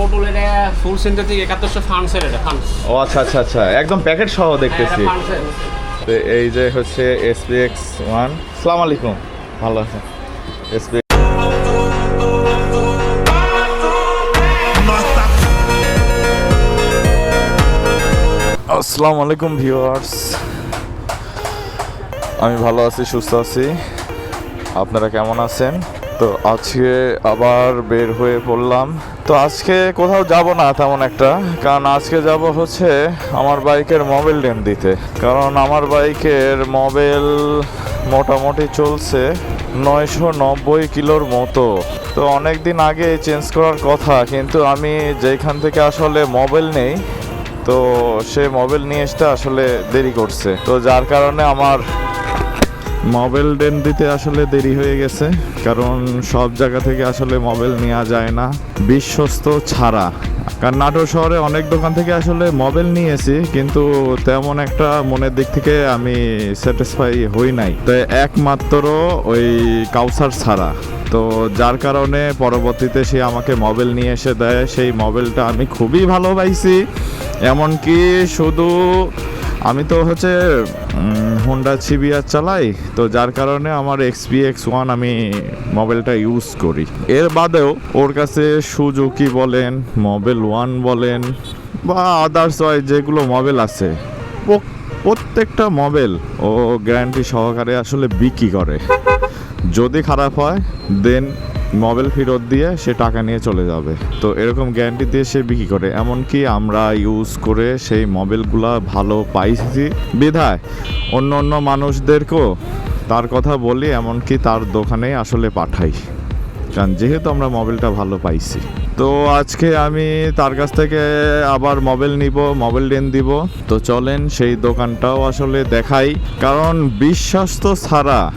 মোটুল এটা ফুল সিনথেটিক একাত্তরশো ফান্সের এটা ফান্স ও আচ্ছা আচ্ছা আচ্ছা। একদম প্যাকেট সহ দেখতেছি। তো এই যে হচ্ছে এসপিএক্স ওয়ান সালাম আলাইকুম। ভালো আছেন? এসপি আসসালামু আলাইকুম ভিউয়ার্স আমি ভালো আছি সুস্থ আছি। আপনারা কেমন আছেন? তো আজকে আবার বের হয়ে পড়লাম। তো আজকে কোথাও যাব না তেমন একটা, কারণ আজকে যাব হচ্ছে আমার বাইকের মোবাইল ডেম দিতে। কারণ আমার বাইকের মোবাইল মোটামুটি চলছে নয়শো নব্বই কিলোর মতো। তো অনেক দিন আগে চেঞ্জ করার কথা, কিন্তু আমি যেখান থেকে আসলে মোবাইল নেই, তো সে মোবাইল নিয়ে আসতে আসলে দেরি করছে। তো যার কারণে আমার মোবাইল ডেন দিতে আসলে দেরি হয়ে গেছে, কারণ সব জায়গা থেকে আসলে মোবাইল নেওয়া যায় না। বিশ্বস্ত ছাড়া। কারণ নাটোর শহরে অনেক দোকান থেকে আসলে মোবাইল নিয়েছি, কিন্তু তেমন একটা মনের দিক থেকে আমি স্যাটিসফাই হই নাই। তো একমাত্র ওই কাউসার ছাড়া। তো যার কারণে পরবর্তীতে সে আমাকে মোবাইল নিয়ে এসে দেয়, সেই মোবাইলটা আমি খুবই ভালো পাইছি এমনকি শুধু আমি তো হচ্ছে হোন্ডা সিবিআর চালাই, তো যার কারণে আমার এক্সপি এক্স ওয়ান আমি মোবাইলটা ইউজ করি। এর বাদেও ওর কাছে সুজুকি বলেন মোবাইল ওয়ান বলেন, বা আদার্স হয় যেগুলো মোবাইল আছে প্রত্যেকটা মোবাইল ও গ্যারান্টি সহকারে আসলে বিক্রি করে। যদি খারাপ হয় দেন মোবাইল ফেরত দিয়ে সে টাকা নিয়ে চলে যাবে। তো এরকম গ্যারান্টি দিয়ে সে বিক্রি করে। এমনকি আমরা ইউজ করে সেই মোবাইলগুলা ভালো পাইছি। বিধায় অন্য অন্য মানুষদেরকেও তার কথা বলি, এমনকি তার দোকানে আসলে পাঠাই। কারণ যেহেতু আমরা মোবাইলটা ভালো পাইছি। তো আজকে আমি তার কাছ থেকে আবার মোবাইল নিব মোবাইল ডেন দিব। তো চলেন সেই দোকানটাও আসলে দেখাই। কারণ বিশ্বাস তো ছাড়া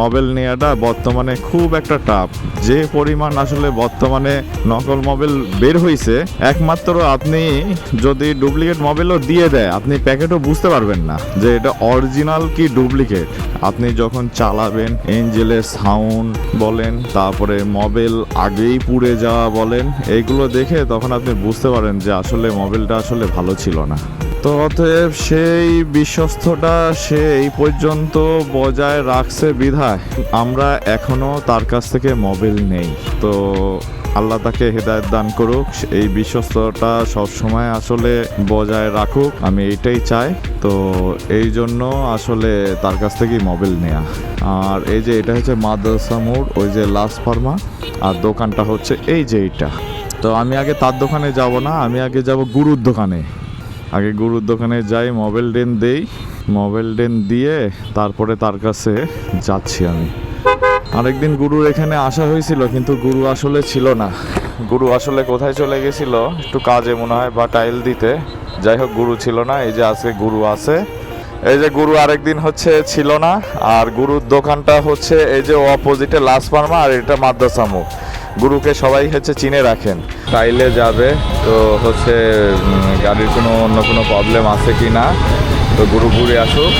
মোবাইল নেওয়াটা বর্তমানে খুব একটা টাফ যে পরিমাণ আসলে বর্তমানে নকল মোবাইল বের হয়েছে একমাত্র আপনি যদি ডুপ্লিকেট মোবাইলও দিয়ে দেয়, আপনি প্যাকেটও বুঝতে পারবেন না যে এটা অরিজিনাল কি ডুপ্লিকেট আপনি যখন চালাবেন এঞ্জেলের সাউন্ড বলেন, তারপরে মোবাইল আগেই পুড়ে যাওয়া বলেন এইগুলো দেখে তখন আপনি বুঝতে পারেন যে আসলে মোবাইলটা আসলে ভালো ছিল না। তো অতএব সেই বিশ্বস্তটা সে এই পর্যন্ত বজায় রাখছে বিধায়। আমরা এখনও তার কাছ থেকে মোবাইল নেই। তো আল্লাহ তাকে হেদায়ত দান করুক, এই বিশ্বস্ততা সবসময় আসলে বজায় রাখুক, আমি এইটাই চাই। তো এই জন্য আসলে তার কাছ থেকেই মোবাইল নেয়া। আর এই যে এটা হচ্ছে মাদ্রাসা মোড়, ওই যে লাস ফার্মা, আর দোকানটা হচ্ছে এই যে এইটা। তো আমি আগে তার দোকানে যাব না, আমি আগে যাব গুরুর দোকানে। আগে গুরুর দোকানে যাই মোবাইল ডেন দেই মোবাইল ডেন দিয়ে তারপরে তার কাছে যাচ্ছি আমি। আরেকদিন গুরুর এখানে আসা হয়েছিল, কিন্তু গুরু আসলে ছিল না। গুরু আসলে কোথায় চলে গেছিল, একটু কাজে মনে হয় বা টাইল দিতে। যাই হোক, গুরু ছিল না, এই যে আজকে গুরু আছে। এই যে গুরু আরেকদিন হচ্ছে ছিল না, আর গুরুর দোকানটা হচ্ছে এই যে অপোজিটে লাস ফার্মা আর এটা মাদ্রাসামু গুরুকে সবাই হচ্ছে চিনে রাখেন। টাইলে যাবে, তো হচ্ছে গাড়ির কোনো অন্য কোনো প্রবলেম আছে কি না তো গুরু ঘুরে আসুক।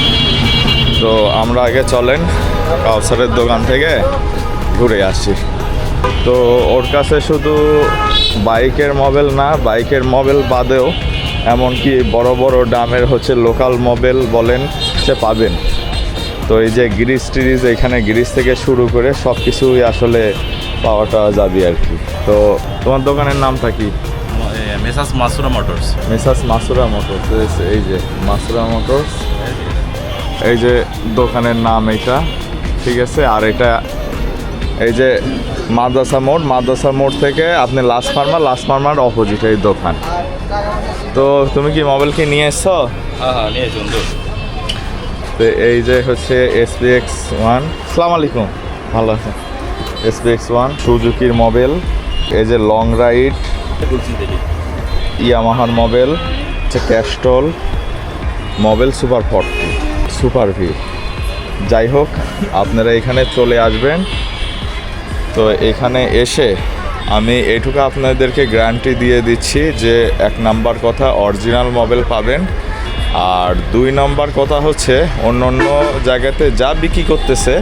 তো আমরা আগে চলেন, কাউসারের দোকান থেকে ঘুরে আসি। তো ওর কাছে শুধু বাইকের মোবাইল না, বাইকের মোবাইল বাদেও এমনকি বড় বড় দামের হচ্ছে লোকাল মোবাইল বলেন, সে পাবেন। তো এই যে গ্রিস টিরিজ এখানে গ্রিস থেকে শুরু করে সব কিছুই আসলে পাওয়াটা যাবে আর কি। তো তোমার দোকানের নামটা কি? Messrs Masura Motors. Messrs Masura Motors এই যে মাসুরা মোটরস। এই যে দোকানের নাম এটা ঠিক আছে? আর এটা এই যে মাদ্রাসা মোড় মাদ্রাসা মোড় থেকে আপনি last pharma last farmer opposite এই দোকান। তো তুমি কি মোবাইল কি নিয়ে এসছো? হ্যাঁ হ্যাঁ তো এই যে হচ্ছে এসপিএক্স ওয়ান সালাম আলাইকুম। ভালো আছে এসপিএক্স ওয়ান সুজুকির মোবাইল এই যে লং রাইড ইয়ামাহার মোবাইল হচ্ছে Castrol mobile super forty super V যাই হোক, আপনারা এখানে চলে আসবেন। তো এখানে এসে আমি এটুকু আপনাদেরকে গ্যারান্টি দিয়ে দিচ্ছি যে এক নাম্বার কথা অরিজিনাল মোবাইল পাবেন। আর দুই নম্বর কথা হচ্ছে অন্য অন্য জায়গাতে যা বিক্রি করতেছে,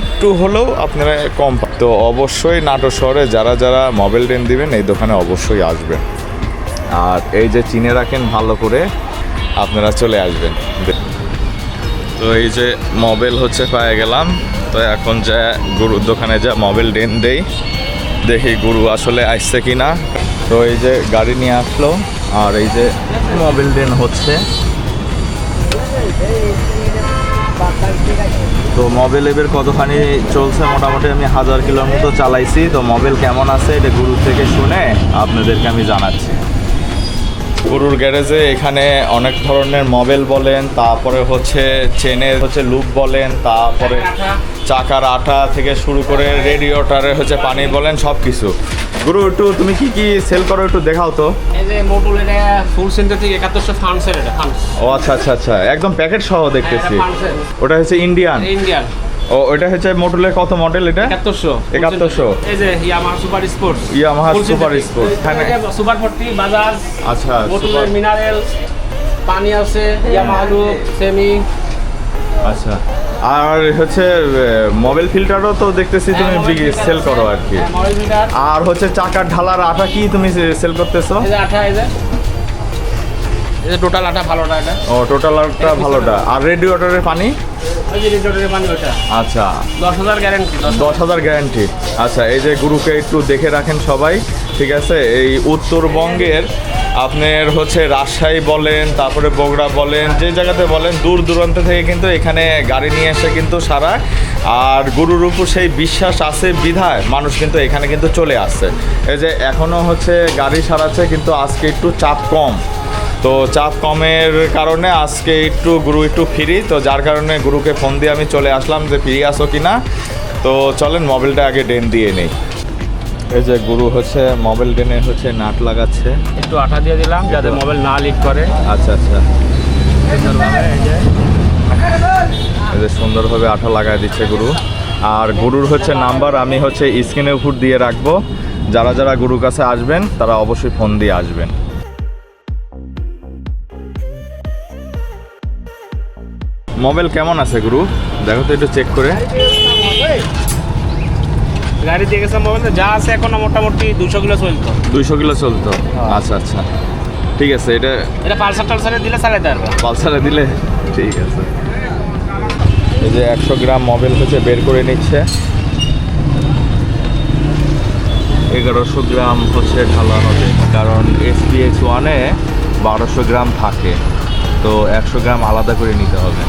একটু হলেও আপনারা কম তো অবশ্যই নাটোর শহরে যারা যারা মোবাইল রেন্ট দিবেন, এই দোকানে অবশ্যই আসবেন। আর এই যে চিনে রাখেন ভালো করে, আপনারা চলে আসবেন। তো এই যে মোবাইল হচ্ছে, পেয়ে গেলাম। তো এখন যা গরুর দোকানে যা মোবাইল রেন্ট দেই, দেখি গুরু আসলে আসছে কি না তো এই যে গাড়ি নিয়ে আসলো, আর এই যে মোবাইল ডেন হচ্ছে। তো মোবাইল এবার কতখানি চলছে? মোটামুটি আমি হাজার কিলোর মতো চালাইছি। তো মোবাইল কেমন আছে? এটা গুরু থেকে শুনে আপনাদেরকে আমি জানাচ্ছি। গরুর গ্যারেজে এখানে অনেক ধরনের মোবাইল বলেন তারপরে হচ্ছে চেনের হচ্ছে লুপ বলেন তারপরে চাকার আটা থেকে শুরু করে রেডিওটারে হচ্ছে পানি বলেন সব কিছু গুরু একটু তুমি কি কি সেল করো একটু দেখাও তো। এই যে মোটুল এটা ফুল সিনথেটিক একাত্তরশো ফান্সের এটা ফান্স ও আচ্ছা আচ্ছা আচ্ছা একদম প্যাকেট সহ দেখতেছি। ওটা হচ্ছে ইন্ডিয়ান ইন্ডিয়ান ও ওটা হচ্ছে মোটুলের কত মডেল এটা? একাত্তরশো। 7100 এই যে Yamaha super sports Yamaha Super Sport। এখানে- সুপার ফোর্টি বাজাজ আচ্ছা মোটুলের মিনারেল পানি আছে ইয়ামাহা লুক সেমি আচ্ছা। আর হচ্ছে মোবাইল ফিল্টারও তো দেখতেছি তুমি সেল করো আর কি। আর হচ্ছে চাকার ঢালার আটা কি তুমি সেল করতেছো? এই যে। এই যে টোটাল আঠা ভালোটা এটা? ও টোটাল আটা ভালোটা। আর রেডিওটারের পানি? আচ্ছা। দশ হাজার গ্যারেন্টি দশ দশ হাজার গ্যারান্টি আচ্ছা এই যে গুরুকে একটু দেখে রাখেন সবাই ঠিক আছে? এই উত্তরবঙ্গের আপনার হচ্ছে রাজশাহী বলেন তারপরে বগুড়া বলেন যে জায়গাতে বলেন দূর দূরান্ত থেকে কিন্তু এখানে গাড়ি নিয়ে এসে কিন্তু সারা। আর গুরুর উপর সেই বিশ্বাস আছে বিধায় মানুষ কিন্তু এখানে কিন্তু চলে আসছে। এই যে এখনও হচ্ছে গাড়ি সারাচ্ছে কিন্তু আজকে একটু চাপ কম। তো চাপ কমের কারণে আজকে একটু গুরু একটু ফ্রি তো যার কারণে গুরুকে ফোন দিয়ে আমি চলে আসলাম যে ফ্রি আসো কি না তো চলেন মোবাইলটা আগে ডেন দিয়ে নেই। এই যে গুরু হচ্ছে মোবাইল ডেনে হচ্ছে নাট লাগাচ্ছে। একটু আঠা দিয়ে দিলাম যাতে মোবাইল না লিক করে। আচ্ছা আচ্ছা। সুন্দরভাবে এই যে। সুন্দরভাবে আঠা লাগাই দিচ্ছে গুরু। আর গুরুর হচ্ছে নাম্বার আমি হচ্ছে স্ক্রিনের উপর দিয়ে রাখব। যারা যারা গুরুর কাছে আসবেন তারা অবশ্যই ফোন দিয়ে আসবেন। মোবাইল কেমন আছে গুরু? দেখো তো একটু চেক করে। গাড়ি দিয়ে গেছে মোবাইল যা আছে এখনও মোটামুটি দুশো কিলো চলতো। দুইশো কিলো চলতো? আচ্ছা আচ্ছা। ঠিক আছে এটা এটা পালসার টালসারে দিলে চালাতে পারবে পালসারে দিলে? ঠিক আছে। এই যে একশো গ্রাম মোবাইল হচ্ছে বের করে নিচ্ছে। এগারোশো গ্রাম হচ্ছে ঢালা হবে কারণ এসপিএস ওয়ানে বারোশো গ্রাম থাকে। তো একশো গ্রাম আলাদা করে নিতে হবে।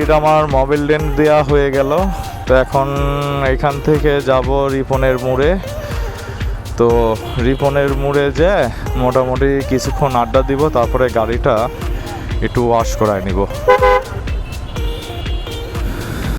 এটা আমার মোবাইল লেন্স দেওয়া হয়ে গেল। তো এখন এখান থেকে যাব রিপনের মোড়ে। তো রিপনের মোড়ে যে মোটামুটি কিছুক্ষণ আড্ডা দিব, তারপরে গাড়িটা একটু ওয়াশ করায় নিব।